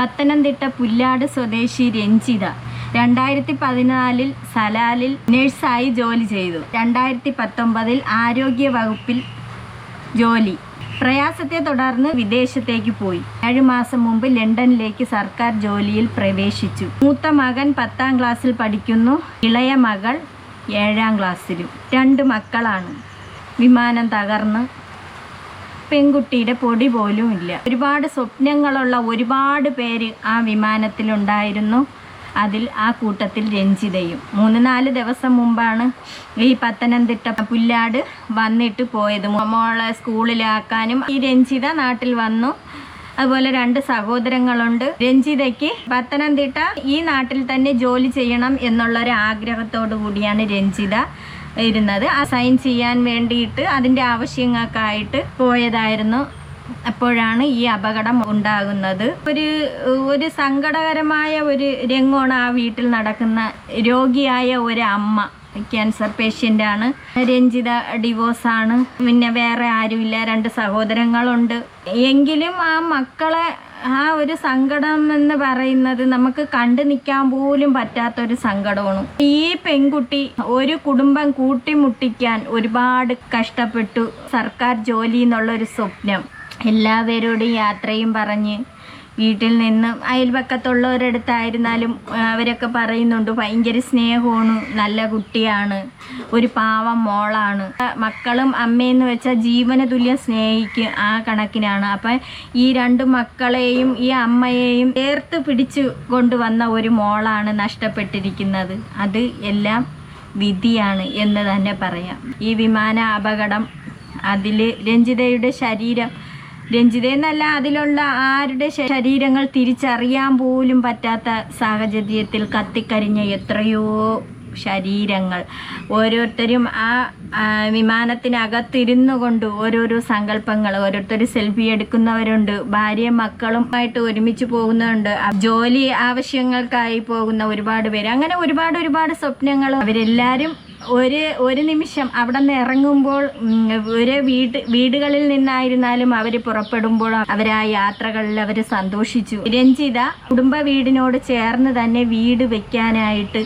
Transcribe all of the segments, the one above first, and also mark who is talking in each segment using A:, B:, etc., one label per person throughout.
A: പത്തനംതിട്ട പുല്ലാട് സ്വദേശി രഞ്ജിത രണ്ടായിരത്തി പതിനാലിൽ സലാലിൽ നഴ്സായി ജോലി ചെയ്തു. രണ്ടായിരത്തി പത്തൊമ്പതിൽ ആരോഗ്യ വകുപ്പിൽ ജോലി. പ്രയാസത്തെ തുടർന്ന് വിദേശത്തേക്ക് പോയി. ഏഴു മാസം മുമ്പ് ലണ്ടനിലേക്ക് സർക്കാർ ജോലിയിൽ പ്രവേശിച്ചു. മൂത്ത മകൻ പത്താം ക്ലാസ്സിൽ പഠിക്കുന്നു. ഇളയ മകൾ ഏഴാം ക്ലാസ്സിലും. രണ്ട് മക്കളാണ്. വിമാനം തകർന്ന് പെൺകുട്ടിയുടെ പൊടി പോലും ഇല്ല. ഒരുപാട് സ്വപ്നങ്ങളുള്ള ഒരുപാട് പേര് ആ വിമാനത്തിലുണ്ടായിരുന്നു. അതിൽ ആ കൂട്ടത്തിൽ രഞ്ജിതയും. മൂന്ന് നാല് ദിവസം മുമ്പാണ് ഈ പത്തനംതിട്ട പുല്ലാട് വന്നിട്ട് പോയത്. മോളെ സ്കൂളിലാക്കാനും ഈ രഞ്ജിത നാട്ടിൽ വന്നു. അതുപോലെ രണ്ട് സഹോദരങ്ങളുണ്ട്. രഞ്ജിതയ്ക്ക് പത്തനംതിട്ട ഈ നാട്ടിൽ തന്നെ ജോലി ചെയ്യണം എന്നുള്ളൊരു ആഗ്രഹത്തോടു കൂടിയാണ് രഞ്ജിത. ഇരുന്നത്. ആ സൈൻ ചെയ്യാൻ വേണ്ടിയിട്ട് അതിന്റെ ആവശ്യങ്ങൾക്കായിട്ട് പോയതായിരുന്നു. അപ്പോഴാണ് ഈ അപകടം ഉണ്ടാകുന്നത്. ഒരു ഒരു സങ്കടകരമായ ഒരു രംഗമാണ് ആ വീട്ടിൽ നടക്കുന്ന രോഗിയായ ഒരു അമ്മ ക്യാൻസർ പേഷ്യന്റ് ആണ് രഞ്ജിത ഡിവോഴ്സാണ്. പിന്നെ വേറെ ആരുമില്ല. രണ്ട് സഹോദരങ്ങളുണ്ട്. എങ്കിലും ആ മക്കളെ ആ ഒരു സങ്കടം എന്ന് പറയുന്നത് നമുക്ക് കണ്ടു നിൽക്കാൻ പോലും പറ്റാത്ത ഒരു സങ്കടമാണ്. ഈ പെൺകുട്ടി ഒരു കുടുംബം കൂട്ടിമുട്ടിക്കാൻ ഒരുപാട് കഷ്ടപ്പെട്ടു. സർക്കാർ ജോലി എന്നുള്ള ഒരു സ്വപ്നം. എല്ലാവരോടും യാത്രയും പറഞ്ഞ് വീട്ടിൽ നിന്ന് അയൽപക്കത്തുള്ളവരടുത്തായിരുന്നാലും അവരൊക്കെ പറയുന്നുണ്ട് ഭയങ്കര സ്നേഹമാണ് നല്ല കുട്ടിയാണ് ഒരു പാവം മോളാണ്. മക്കളും അമ്മയെന്ന് വെച്ചാൽ ജീവന തുല്യം സ്നേഹിക്കും ആ കണക്കിനാണ്. അപ്പം ഈ രണ്ട് മക്കളെയും ഈ അമ്മയെയും ചേർത്ത് പിടിച്ചു കൊണ്ടുവന്ന ഒരു മോളാണ് നഷ്ടപ്പെട്ടിരിക്കുന്നത്. അത് എല്ലാം വിധിയാണ് എന്ന് തന്നെ പറയാം. ഈ വിമാന അപകടം അതിൽ രഞ്ജിതയുടെ ശരീരം രഞ്ജിതയെന്നല്ല അതിലുള്ള ആരുടെ ശരീരങ്ങൾ തിരിച്ചറിയാൻ പോലും പറ്റാത്ത സാഹചര്യത്തിൽ കത്തിക്കരിഞ്ഞ എത്രയോ ശരീരങ്ങൾ. ഓരോരുത്തരും ആ വിമാനത്തിനകത്തിരുന്നു കൊണ്ട് ഓരോരോ സങ്കല്പങ്ങൾ ഓരോരുത്തർ സെൽഫി എടുക്കുന്നവരുണ്ട് ഭാര്യയും മക്കളുമായിട്ട് ഒരുമിച്ച് പോകുന്നവരുണ്ട്. ജോലി ആവശ്യങ്ങൾക്കായി പോകുന്ന ഒരുപാട് പേര്. അങ്ങനെ ഒരുപാട് ഒരുപാട് സ്വപ്നങ്ങൾ അവരെല്ലാവരും ഒരു ഒരു നിമിഷം അവിടെ നിന്ന് ഇറങ്ങുമ്പോൾ ഒരു വീട് വീടുകളിൽ നിന്നായിരുന്നാലും അവർ പുറപ്പെടുമ്പോൾ അവർ ആ യാത്രകളിൽ അവർ സന്തോഷിച്ചു. രഞ്ജിത കുടുംബ വീടിനോട് ചേർന്ന് തന്നെ വീട് വെക്കാനായിട്ട്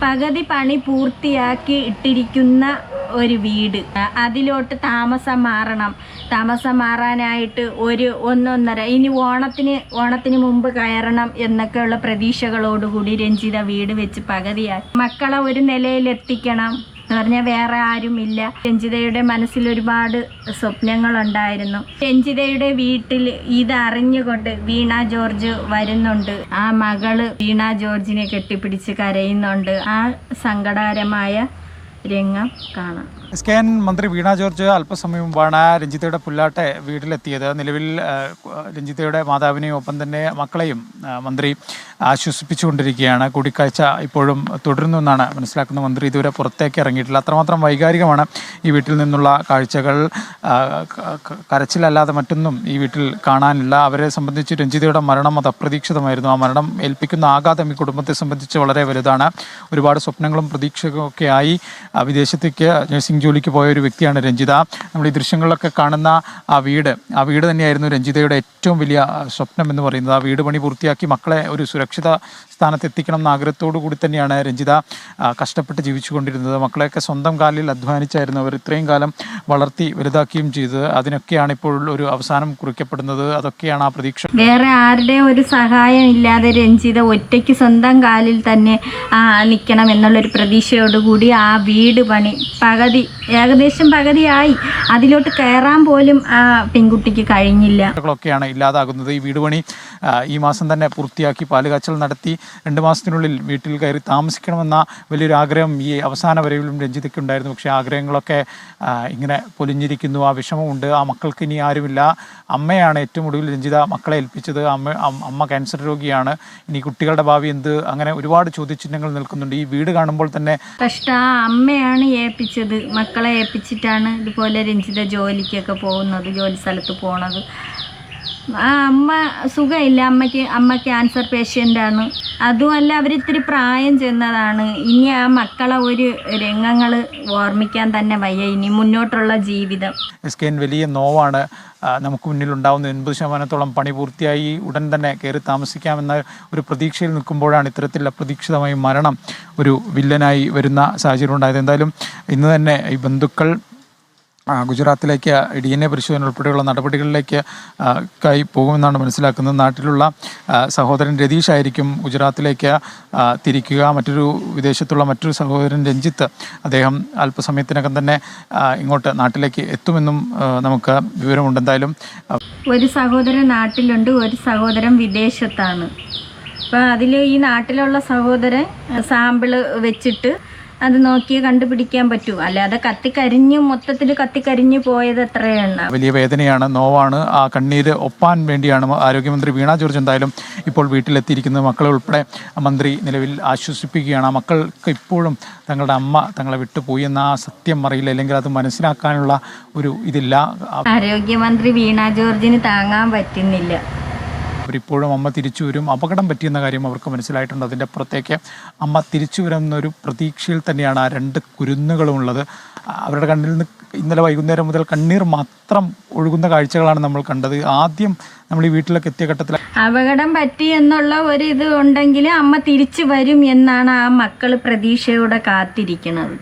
A: പകുതി പണി പൂർത്തിയാക്കി ഇട്ടിരിക്കുന്ന ഒരു വീട്. അതിലോട്ട് താമസം മാറണം. താമസം മാറാനായിട്ട് ഒരു ഒന്നൊന്നര. ഇനി ഓണത്തിന് ഓണത്തിന് മുമ്പ് കയറണം എന്നൊക്കെയുള്ള പ്രതീക്ഷകളോടുകൂടി രഞ്ജിത വീട് വെച്ച് പകുതിയാക്കി. മക്കളെ ഒരു നിലയിലെത്തിക്കണം എന്ന് പറഞ്ഞാൽ വേറെ ആരും ഇല്ല രഞ്ജിതയുടെ മനസ്സിൽ ഒരുപാട് സ്വപ്നങ്ങളുണ്ടായിരുന്നു. രഞ്ജിതയുടെ വീട്ടിൽ ഇത് അറിഞ്ഞുകൊണ്ട് വീണ ജോർജ് വരുന്നുണ്ട്. ആ മകൾ വീണ ജോർജിനെ കെട്ടിപ്പിടിച്ച് കരയുന്നുണ്ട്. ആ സങ്കടകരമായ രംഗം കാണാം.
B: എസ് കെ എൻ മന്ത്രി വീണ ജോർജ് അല്പസമയം മുമ്പാണ് രഞ്ജിതയുടെ പുല്ലാട്ടെ വീട്ടിലെത്തിയത്. നിലവിൽ രഞ്ജിത്തയുടെ മാതാവിനെയും ഒപ്പം തന്നെ മക്കളെയും മന്ത്രി ആശ്വസിപ്പിച്ചുകൊണ്ടിരിക്കുകയാണ്. കൂടിക്കാഴ്ച ഇപ്പോഴും തുടരുന്നു എന്നാണ് മനസ്സിലാക്കുന്ന മന്ത്രി. ഇതുവരെ പുറത്തേക്ക് ഇറങ്ങിയിട്ടില്ല. അത്രമാത്രം വൈകാരികമാണ് ഈ വീട്ടിൽ നിന്നുള്ള കാഴ്ചകൾ. കരച്ചിലല്ലാതെ മറ്റൊന്നും ഈ വീട്ടിൽ കാണാനില്ല. അവരെ സംബന്ധിച്ച് രഞ്ജിതയുടെ മരണം അത് അപ്രതീക്ഷിതമായിരുന്നു. ആ മരണം ഏൽപ്പിക്കുന്ന ആഘാതം ഈ കുടുംബത്തെ സംബന്ധിച്ച് വളരെ വലുതാണ്. ഒരുപാട് സ്വപ്നങ്ങളും പ്രതീക്ഷകളും ഒക്കെ ആയി. വിദേശത്തേക്ക് നഴ്സിംഗ് ജോലിക്ക് പോയ ഒരു വ്യക്തിയാണ് രഞ്ജിത. നമ്മൾ ഈ ദൃശ്യങ്ങളിലൊക്കെ കാണുന്ന ആ വീട് ആ വീട് തന്നെയായിരുന്നു രഞ്ജിതയുടെ ഏറ്റവും വലിയ സ്വപ്നം എന്ന് പറയുന്നത്. ആ വീട് പണി പൂർത്തിയാക്കി മക്കളെ ഒരു സുരക്ഷിത സ്ഥാനത്ത് എത്തിക്കണം എന്ന ആഗ്രഹത്തോടു കൂടി തന്നെയാണ് രഞ്ജിത കഷ്ടപ്പെട്ട് ജീവിച്ചുകൊണ്ടിരുന്നത്. മക്കളെയൊക്കെ സ്വന്തം കാലിൽ അധ്വാനിച്ചായിരുന്നു അവർ ഇത്രയും കാലം വളർത്തി വലുതാക്കുകയും ചെയ്തത്. അതിനൊക്കെയാണ് ഇപ്പോൾ ഒരു അവസാനം കുറിക്കപ്പെടുന്നത്. അതൊക്കെയാണ് ആ പ്രതീക്ഷ.
A: വേറെ ആരുടെയും ഒരു സഹായം ഇല്ലാതെ രഞ്ജിത ഒറ്റയ്ക്ക് സ്വന്തം കാലിൽ തന്നെ നിൽക്കണം എന്നുള്ളൊരു പ്രതീക്ഷയോടുകൂടി ആ വീട് പണി പകുതി ഏകദേശം പകുതിയായി. അതിലോട്ട് കയറാൻ പോലും ആ പെൺകുട്ടിക്ക് കഴിഞ്ഞില്ല.
B: ഒക്കെയാണ് ഇല്ലാതാകുന്നത്. ഈ വീട് പണി ഈ മാസം തന്നെ പൂർത്തിയാക്കി പാലുകാച്ചൽ നടത്തി രണ്ട് മാസത്തിനുള്ളിൽ വീട്ടിൽ കയറി താമസിക്കണമെന്ന വലിയൊരു ആഗ്രഹം ഈ അവസാന വരവിലും രഞ്ജിതയ്ക്ക് ഉണ്ടായിരുന്നു. പക്ഷേ ആഗ്രഹങ്ങളൊക്കെ ഇങ്ങനെ പൊലിഞ്ഞിരിക്കുന്നു. ആ വിഷമമുണ്ട്. ആ മക്കൾക്ക് ഇനി ആരുമില്ല. അമ്മയാണ് ഏറ്റവും ഒടുവിൽ രഞ്ജിത മക്കളെ ഏൽപ്പിച്ചത്. അമ്മ അമ്മ ക്യാൻസർ രോഗിയാണ്. ഇനി കുട്ടികളുടെ ഭാവി എന്ത്? അങ്ങനെ ഒരുപാട് ചോദ്യചിഹ്നങ്ങൾ നിൽക്കുന്നുണ്ട്. ഈ വീട് കാണുമ്പോൾ തന്നെ
A: കഷ്ട അമ്മയാണ് ഏൽപ്പിച്ചത്. മക്കളെ ഏൽപ്പിച്ചിട്ടാണ് ഇതുപോലെ രഞ്ജിത ജോലിക്കൊക്കെ പോകുന്നത് ജോലി സ്ഥലത്ത് പോണത്. ആ അമ്മ സുഖമില്ല. അമ്മയ്ക്ക് അമ്മ ക്യാൻസർ പേഷ്യന്റാണ് അതുമല്ല അവരിത്തിരി പ്രായം ചെന്നതാണ്. ഇനി ആ മക്കളെ ഒരു രംഗങ്ങൾ ഓർമ്മിക്കാൻ തന്നെ വയ്യ. ഇനി മുന്നോട്ടുള്ള ജീവിതം.
B: എസ് വലിയ നോവാണ്. നമുക്ക് നമുക്ക് മുന്നിലുണ്ടാവുന്ന എൺപത് ശതമാനത്തോളം പണി പൂർത്തിയായി ഉടൻ തന്നെ കയറി താമസിക്കാമെന്ന ഒരു പ്രതീക്ഷയിൽ നിൽക്കുമ്പോഴാണ് ഇത്തരത്തിൽ അപ്രതീക്ഷിതമായി മരണം ഒരു വില്ലനായി വരുന്ന സാഹചര്യം ഉണ്ടായത്. എന്തായാലും ഇന്ന് തന്നെ ഈ ബന്ധുക്കൾ ഗുജറാത്തിലേക്ക് ഡി എൻ എ പരിശോധന ഉൾപ്പെടെയുള്ള നടപടികളിലേക്ക് കൈ പോകുമെന്നാണ് മനസ്സിലാക്കുന്നത്. നാട്ടിലുള്ള സഹോദരൻ രതീഷ് ആയിരിക്കും ഗുജറാത്തിലേക്ക് തിരിക്കുക. മറ്റൊരു വിദേശത്തുള്ള മറ്റൊരു സഹോദരൻ രഞ്ജിത്ത് അദ്ദേഹം അല്പസമയത്തിനകം തന്നെ ഇങ്ങോട്ട് നാട്ടിലേക്ക് എത്തുമെന്നും നമുക്ക് വിവരമുണ്ട്. എന്തായാലും
A: ഒരു സഹോദരൻ നാട്ടിലുണ്ട് ഒരു സഹോദരൻ വിദേശത്താണ്. അപ്പോൾ അതിൽ ഈ നാട്ടിലുള്ള സഹോദരൻ സാമ്പിൾ വെച്ചിട്ട് അത് നോക്കിയേ കണ്ടുപിടിക്കാൻ പറ്റൂ. അല്ലാതെ കത്തിക്കരിഞ്ഞ് മൊത്തത്തിൽ കത്തിക്കരിഞ്ഞ് പോയത് എത്രയാണ്?
B: വലിയ വേദനയാണ് നോവാണ്. ആ കണ്ണീര് ഒപ്പാൻ വേണ്ടിയാണ് ആരോഗ്യമന്ത്രി വീണ ജോർജ് എന്തായാലും ഇപ്പോൾ വീട്ടിലെത്തിയിരിക്കുന്നത്. മക്കളെ ഉൾപ്പെടെ മന്ത്രി നിലവിൽ ആശ്വസിപ്പിക്കുകയാണ്. ആ മക്കൾക്ക് ഇപ്പോഴും തങ്ങളുടെ അമ്മ തങ്ങളെ വിട്ടുപോയി എന്ന ആ സത്യം അറിയില്ല. അല്ലെങ്കിൽ അത് മനസ്സിലാക്കാനുള്ള ഒരു ഇതില്ല.
A: ആരോഗ്യമന്ത്രി വീണ ജോർജിന് താങ്ങാൻ പറ്റുന്നില്ല.
B: അവരിപ്പോഴും അമ്മ തിരിച്ചു വരും. അപകടം പറ്റിയെന്ന കാര്യം അവർക്ക് മനസ്സിലായിട്ടുണ്ട്. അതിന്റെ അപ്പുറത്തേക്ക് അമ്മ തിരിച്ചു വരുമെന്നൊരു പ്രതീക്ഷയിൽ തന്നെയാണ് ആ രണ്ട് കുരുന്നുകളും ഉള്ളത്. അവരുടെ കണ്ണിൽ നിന്ന് ഇന്നലെ വൈകുന്നേരം മുതൽ കണ്ണീർ മാത്രം ഒഴുകുന്ന കാഴ്ചകളാണ് നമ്മൾ കണ്ടത്. ആദ്യം നമ്മൾ ഈ വീട്ടിലൊക്കെ എത്തിയ ഘട്ടത്തിൽ
A: അപകടം പറ്റി എന്നുള്ള ഒരു ഇത് ഉണ്ടെങ്കിൽ അമ്മ തിരിച്ചു വരും എന്നാണ് ആ മക്കൾ പ്രതീക്ഷയോടെ കാത്തിരിക്കുന്നത്.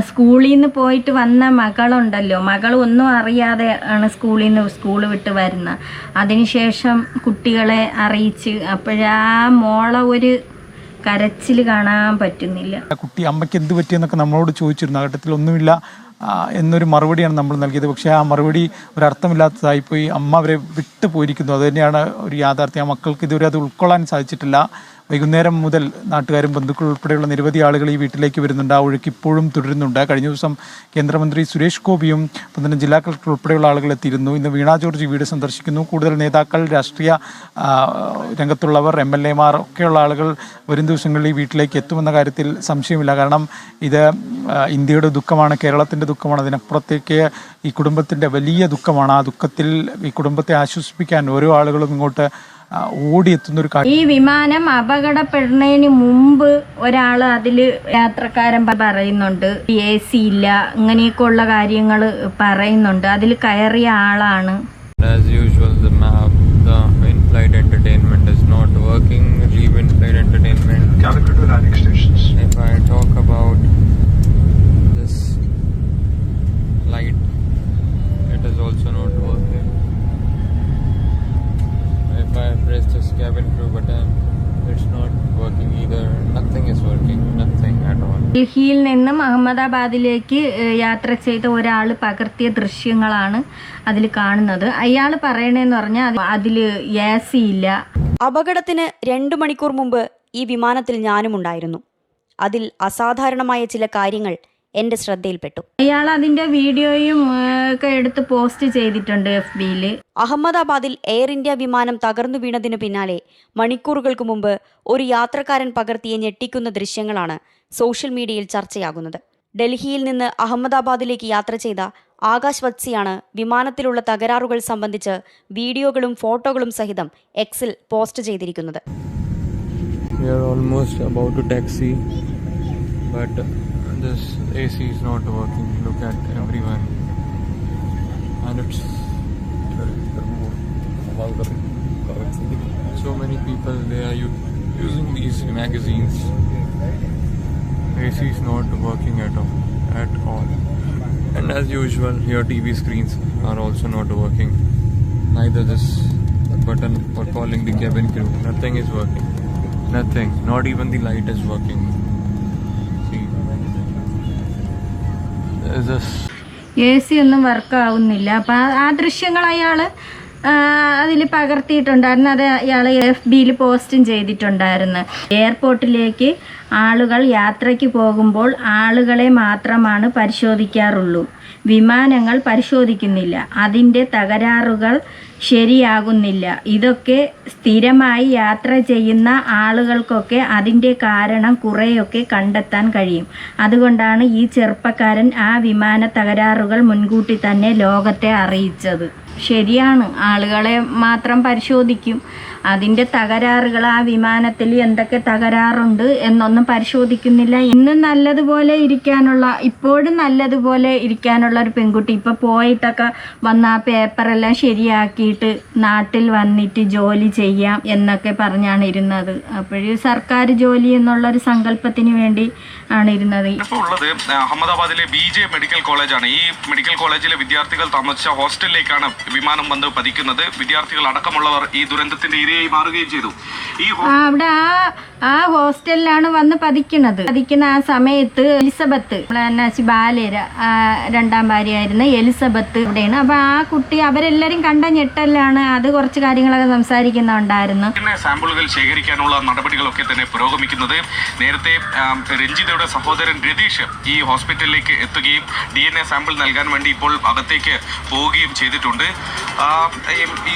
A: സ്കൂളിൽ നിന്ന് പോയിട്ട് വന്ന മകളുണ്ടല്ലോ. മകൾ ഒന്നും അറിയാതെ ആണ് സ്കൂളിൽ നിന്ന് സ്കൂൾ വിട്ട് വരുന്നത് അതിനുശേഷം കുട്ടികളെ അറിയിച്ച് അപ്പോഴാ മോളെ ഒരു കരച്ചിൽ കാണാൻ പറ്റുന്നില്ല.
B: കുട്ടി അമ്മയ്ക്ക് എന്ത് പറ്റിയെന്നൊക്കെ നമ്മളോട് ചോദിച്ചിരുന്നു. ആ ഘട്ടത്തിൽ ഒന്നുമില്ല എന്നൊരു മറുപടിയാണ് നമ്മൾ നൽകിയത്. പക്ഷേ ആ മറുപടി ഒരർത്ഥമില്ലാത്തതായിപ്പോയി. അമ്മ അവരെ വിട്ടു പോയിരിക്കുന്നു. അതുതന്നെയാണ് ഒരു യാഥാർത്ഥ്യം. ആ മക്കൾക്ക് ഇതുവരെ അത് ഉൾക്കൊള്ളാൻ സാധിച്ചിട്ടില്ല. വൈകുന്നേരം മുതൽ നാട്ടുകാരും ബന്ധുക്കൾ ഉൾപ്പെടെയുള്ള നിരവധി ആളുകൾ ഈ വീട്ടിലേക്ക് വരുന്നുണ്ട്. ആ ഒഴുക്ക് ഇപ്പോഴും തുടരുന്നുണ്ട്. കഴിഞ്ഞ ദിവസം കേന്ദ്രമന്ത്രി സുരേഷ് ഗോപിയും പന്ത്രണ്ട് ജില്ലാ കളക്ടർ ഉൾപ്പെടെയുള്ള ആളുകൾ എത്തിയിരുന്നു. ഇന്ന് വീണ ജോർജ് വീട് സന്ദർശിക്കുന്നു. കൂടുതൽ നേതാക്കൾ രാഷ്ട്രീയ രംഗത്തുള്ളവർ എം എൽ എമാർ ഒക്കെയുള്ള ആളുകൾ വരും ദിവസങ്ങളിൽ ഈ വീട്ടിലേക്ക് എത്തുമെന്ന കാര്യത്തിൽ സംശയമില്ല. കാരണം ഇത് ഇന്ത്യയുടെ ദുഃഖമാണ് കേരളത്തിന്റെ ദുഃഖമാണ്. അതിനപ്പുറത്തേക്ക് ഈ കുടുംബത്തിന്റെ വലിയ ദുഃഖമാണ്. ആ ദുഃഖത്തിൽ ഈ കുടുംബത്തെ ആശ്വസിപ്പിക്കാൻ ഓരോ ആളുകളും ഇങ്ങോട്ട് ഓടിയെത്തുന്ന ഒരു കാഴ്ച
A: ഈ വിമാനം അപകടപ്പെടുന്നതിന് മുമ്പ് ഒരാൾ അതിൽ യാത്രക്കാരൻ പറയുന്നുണ്ട് എ സി ഇല്ല ഇങ്ങനെയൊക്കെ ഉള്ള കാര്യങ്ങൾ പറയുന്നുണ്ട് അതിൽ കയറിയ ആളാണ്
C: As usual, the map, the in-flight entertainment is not working. Leave in-flight entertainment.
D: Calicut to landing stations.
C: If I talk about I press this cabin crew button, it's not working either. Nothing is working. Nothing at all.
A: ഡൽഹിയിൽ നിന്നും അഹമ്മദാബാദിലേക്ക് യാത്ര ചെയ്ത ഒരാൾ പകർത്തിയ ദൃശ്യങ്ങളാണ് അതിൽ കാണുന്നത് അയാൾ പറയണേന്ന് പറഞ്ഞാൽ അതിൽ ഏസി ഇല്ല
E: അപകടത്തിന് രണ്ടു മണിക്കൂർ മുമ്പ് ഈ വിമാനത്തിൽ ഞാനും ഉണ്ടായിരുന്നു അതിൽ അസാധാരണമായ ചില കാര്യങ്ങൾ എന്റെ ശ്രദ്ധയിൽപ്പെട്ടു.
A: അയാൾ അതിന്റെ വീഡിയോയും ഒക്കെ എടുത്ത് പോസ്റ്റ് ചെയ്തിട്ടുണ്ട് എഫ് ബിയിൽ
E: അഹമ്മദാബാദിൽ എയർ ഇന്ത്യ വിമാനം തകർന്നു വീണതിനു പിന്നാലെ മണിക്കൂറുകൾക്ക് മുമ്പ് ഒരു യാത്രക്കാരൻ പകർത്തിയ ഞെട്ടിക്കുന്ന ദൃശ്യങ്ങളാണ് സോഷ്യൽ മീഡിയയിൽ ചർച്ചയാകുന്നത്. ഡൽഹിയിൽ നിന്ന് അഹമ്മദാബാദിലേക്ക് യാത്ര ചെയ്ത ആകാശ് വത്സിയാണ് വിമാനത്തിലുള്ള തകരാറുകൾ സംബന്ധിച്ച് വീഡിയോകളും ഫോട്ടോകളും സഹിതം എക്സിൽ പോസ്റ്റ് ചെയ്തിരിക്കുന്നത്.
C: This AC is not working. Look at everyone, and it's so many people they are using these magazines. AC is not working at all, at all. And as usual, your TV screens are also not working. Neither this button for calling the cabin crew. Nothing is working. Nothing. Not even the light is working.
A: A C ഒന്നും work ആവുന്നില്ല അപ്പം ആ ദൃശ്യങ്ങൾ അയാൾ അതിൽ പകർത്തിയിട്ടുണ്ടായിരുന്നു. അത് അയാൾ F ബിയിൽ പോസ്റ്റും ചെയ്തിട്ടുണ്ടായിരുന്നു. എയർപോർട്ടിലേക്ക് ആളുകൾ യാത്രയ്ക്ക് പോകുമ്പോൾ ആളുകളെ മാത്രമാണ് പരിശോധിക്കാറുള്ളൂ. വിമാനങ്ങൾ പരിശോധിക്കുന്നില്ല. അതിന്റെ തകരാറുകൾ ശരിയാകുന്നില്ല. ഇതൊക്കെ സ്ഥിരമായി യാത്ര ചെയ്യുന്ന ആളുകൾക്കൊക്കെ അതിന്റെ കാരണം കുറേയൊക്കെ കണ്ടെത്താൻ കഴിയും. അതുകൊണ്ടാണ് ഈ ചെറുപ്പക്കാരൻ ആ വിമാന തകരാറുകൾ മുൻകൂട്ടി തന്നെ ലോകത്തെ അറിയിച്ചത്. ശരിയാണ്. ആളുകളെ മാത്രം പരിശോധിക്കും. അതിന്റെ തകരാറുകൾ ആ വിമാനത്തിൽ എന്തൊക്കെ തകരാറുണ്ട് എന്നൊന്നും പരിശോധിക്കുന്നില്ല. ഇന്ന് നല്ലതുപോലെ ഇരിക്കാനുള്ള ഇപ്പോഴും നല്ലതുപോലെ ഇരിക്കാനുള്ള ഒരു പെൺകുട്ടി ഇപ്പോൾ പോയിട്ടൊക്കെ വന്ന് ആ പേപ്പറെല്ലാം ശരിയാക്കിയിട്ട് നാട്ടിൽ വന്നിട്ട് ജോലി ചെയ്യാം എന്നൊക്കെ പറഞ്ഞാണ് ഇരുന്നത്. അപ്പോഴും സർക്കാർ ജോലി എന്നുള്ള ഒരു സങ്കല്പത്തിന് വേണ്ടി ആണ് ഇരുന്നത്.
D: അഹമ്മദാബാദിലെ ബി ജെ മെഡിക്കൽ കോളേജാണ്. ഈ മെഡിക്കൽ കോളേജിലെ വിദ്യാർത്ഥികൾ താമസിച്ച ഹോസ്റ്റലിലേക്കാണ് വിമാനം വന്ന് പതിക്കുന്നത്. വിദ്യാർത്ഥികൾ അടക്കമുള്ളവർ ഈ ദുരന്തത്തിന്റെ ഇരയായി മാറുകയും ചെയ്തു. ഈ
A: ആ, അവിടെ ആ ആ ഹോസ്റ്റലിലാണ് വന്ന് പതിക്കുന്നത് പതിക്കുന്ന ആ സമയത്ത് എലിസബത്ത് ബാലേര രണ്ടാം ഭാര്യയായിരുന്ന എലിസബത്ത് ഇവിടെയാണ്. അപ്പൊ ആ കുട്ടി അവരെല്ലാരും കണ്ട ഞെട്ടലാണ് അത് കുറച്ച് കാര്യങ്ങളൊക്കെ സംസാരിക്കുന്നുണ്ടായിരുന്നു.
D: സാമ്പിളുകൾ ശേഖരിക്കാനുള്ള നടപടികളൊക്കെ തന്നെ പുരോഗമിക്കുന്നത്. നേരത്തെ രഞ്ജിതയുടെ സഹോദരൻ രതീഷ് ഈ ഹോസ്പിറ്റലിലേക്ക് എത്തുകയും ഡി എൻ എ സാമ്പിൾ നൽകാൻ വേണ്ടി ഇപ്പോൾ അകത്തേക്ക് പോവുകയും ചെയ്തിട്ടുണ്ട്.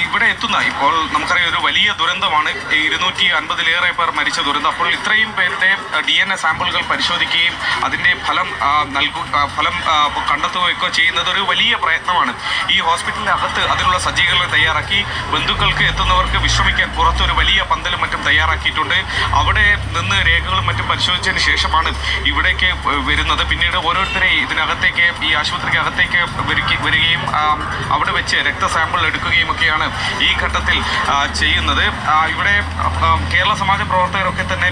D: ഇവിടെ എത്തുന്ന ഇപ്പോൾ നമുക്കറിയാം ഒരു വലിയ ദുരന്തമാണ്. ഈ ഇരുന്നൂറ്റി അൻപതിലേറെ പേർ മരിച്ച ദുരന്തം. അപ്പോൾ ഇത്രയും പേരുടെ ഡി എൻ എ സാമ്പിളുകൾ പരിശോധിക്കുകയും അതിന്റെ ഫലം നൽകു ഫലം കണ്ടെത്തുകയൊക്കെ ചെയ്യുന്നത് ഒരു വലിയ പ്രയത്നമാണ്. ഈ ഹോസ്പിറ്റലിന്റെ അകത്ത് അതിനുള്ള സജ്ജീകരണം തയ്യാറാക്കി ബന്ധുക്കൾക്ക് എത്തുന്നവർക്ക് വിശ്രമിക്കാൻ പുറത്തൊരു വലിയ പന്തലും മറ്റും തയ്യാറാക്കിയിട്ടുണ്ട് അവിടെ നിന്ന് രേഖകളും മറ്റും പരിശോധിച്ചതിന് ശേഷമാണ് ഇവിടേക്ക് വരുന്നത്. പിന്നീട് ഓരോരുത്തരെ ഇതിനകത്തേക്ക് ഈ ആശുപത്രിക്ക് അകത്തേക്ക് വരിക- വരികയും അവിടെ വെച്ച് രക്ത സാമ്പിൾ എടുക്കുകയും ഒക്കെയാണ് ഈ ഘട്ടത്തിൽ ചെയ്യുന്നത്. ഇവിടെ കേരള സമാജ പ്രവർത്തകരൊക്കെ തന്നെ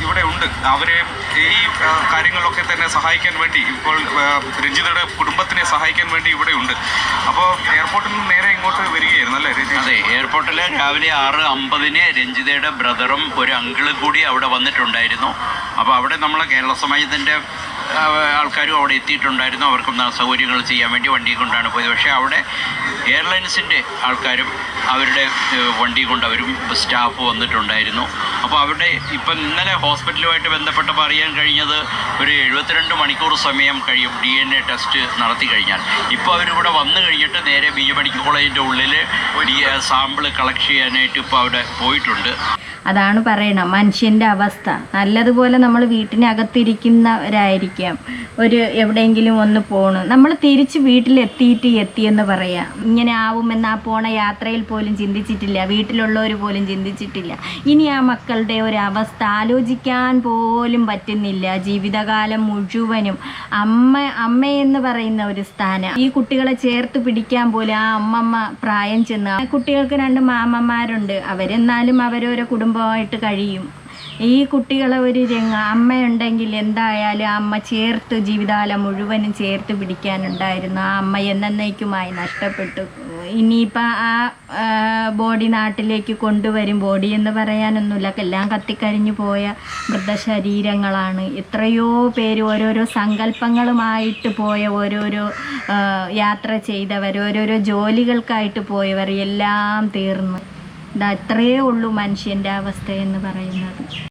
D: ഇവിടെ ഉണ്ട്. അവരെ ഈ കാര്യങ്ങളിലൊക്കെ തന്നെ സഹായിക്കാൻ വേണ്ടി ഇപ്പോൾ രഞ്ജിതയുടെ കുടുംബത്തിനെ സഹായിക്കാൻ വേണ്ടി ഇവിടെ ഉണ്ട്. അപ്പോൾ എയർപോർട്ടിൽ നിന്ന് നേരെ ഇങ്ങോട്ട് വരികയായിരുന്നു അല്ലേ
F: അതെ എയർപോർട്ടിൽ രാവിലെ ആറ് അമ്പതിന് രഞ്ജിതയുടെ ബ്രദറും ഒരു അങ്കിളും കൂടി അവിടെ വന്നിട്ടുണ്ടായിരുന്നു. അപ്പോൾ അവിടെ നമ്മൾ കേരള സമാജത്തിന്റെ ആൾക്കാരും അവിടെ എത്തിയിട്ടുണ്ടായിരുന്നു. അവർക്കും സൗകര്യങ്ങൾ ചെയ്യാൻ വേണ്ടി വണ്ടി കൊണ്ടാണ് പോയത്. പക്ഷേ അവിടെ എയർലൈൻസിന്റെ ആൾക്കാരും അവരുടെ വണ്ടി കൊണ്ട് അവരും സ്റ്റാഫ് വന്നിട്ടുണ്ടായിരുന്നു. അപ്പോൾ അവിടെ ഇപ്പം ഇന്നലെ ഹോസ്പിറ്റലുമായിട്ട് ബന്ധപ്പെട്ടപ്പോൾ അറിയാൻ കഴിഞ്ഞത് ഒരു എഴുപത്തിരണ്ട് മണിക്കൂർ സമയം കഴിയും ഡി എൻ എ ടെസ്റ്റ് നടത്തി കഴിഞ്ഞാൽ. ഇപ്പോൾ അവരിവിടെ വന്നു കഴിഞ്ഞിട്ട് നേരെ ബി ജെ മെഡിക്കൽ കോളേജിന്റെ ഉള്ളിൽ സാമ്പിൾ കളക്ട് ചെയ്യാനായിട്ട് ഇപ്പോൾ അവിടെ പോയിട്ടുണ്ട്.
A: അതാണ് പറയണം മനുഷ്യന്റെ അവസ്ഥ. നല്ലതുപോലെ നമ്മൾ വീട്ടിനകത്തിരിക്കുന്നവരായിരിക്കാം. ഒരു എവിടെയെങ്കിലും ഒന്ന് പോണു. നമ്മൾ തിരിച്ച് വീട്ടിലെത്തിയിട്ട് എത്തിയെന്ന് പറയാം. ഇങ്ങനെ ആവുമെന്ന് ആ പോണ യാത്രയിൽ പോലും ചിന്തിച്ചിട്ടില്ല. വീട്ടിലുള്ളവർ പോലും ചിന്തിച്ചിട്ടില്ല. ഇനി ആ മക്കളുടെ ഒരു അവസ്ഥ ആലോചിക്കാൻ പോലും പറ്റുന്നില്ല. ജീവിതകാലം മുഴുവനും അമ്മ അമ്മയെന്ന് പറയുന്ന ഒരു സ്ഥാനം. ഈ കുട്ടികളെ ചേർത്ത് പിടിക്കാൻ പോലും ആ അമ്മമ്മ പ്രായം ചെന്ന് കുട്ടികൾക്ക് രണ്ട് മാമന്മാരുണ്ട്. അവരെന്നാലും അവരോരോ കുടുംബമായിട്ട് കഴിയും. ഈ കുട്ടികളെ ഒരു രംഗ അമ്മയുണ്ടെങ്കിൽ എന്തായാലും അമ്മ ചേർത്ത് ജീവിതകാലം മുഴുവനും ചേർത്ത് പിടിക്കാനുണ്ടായിരുന്നു. ആ അമ്മ എന്നേക്കുമായി നഷ്ടപ്പെട്ടു. ഇനിയിപ്പോൾ ആ, ബോഡി നാട്ടിലേക്ക് കൊണ്ടുവരും. ബോഡി എന്ന് പറയാനൊന്നുമില്ല. എല്ലാം കത്തിക്കരിഞ്ഞു പോയ മൃതശരീരങ്ങളാണ്. എത്രയോ പേര് ഓരോരോ സങ്കല്പങ്ങളുമായിട്ട് പോയ ഓരോരോ യാത്ര ചെയ്തവർ ഓരോരോ ജോലികൾക്കായിട്ട് പോയവർ എല്ലാം തീർന്നു. ഇതാ ഇത്രയേ ഉള്ളൂ മനുഷ്യന്റെ അവസ്ഥ എന്ന് പറയുന്നത്.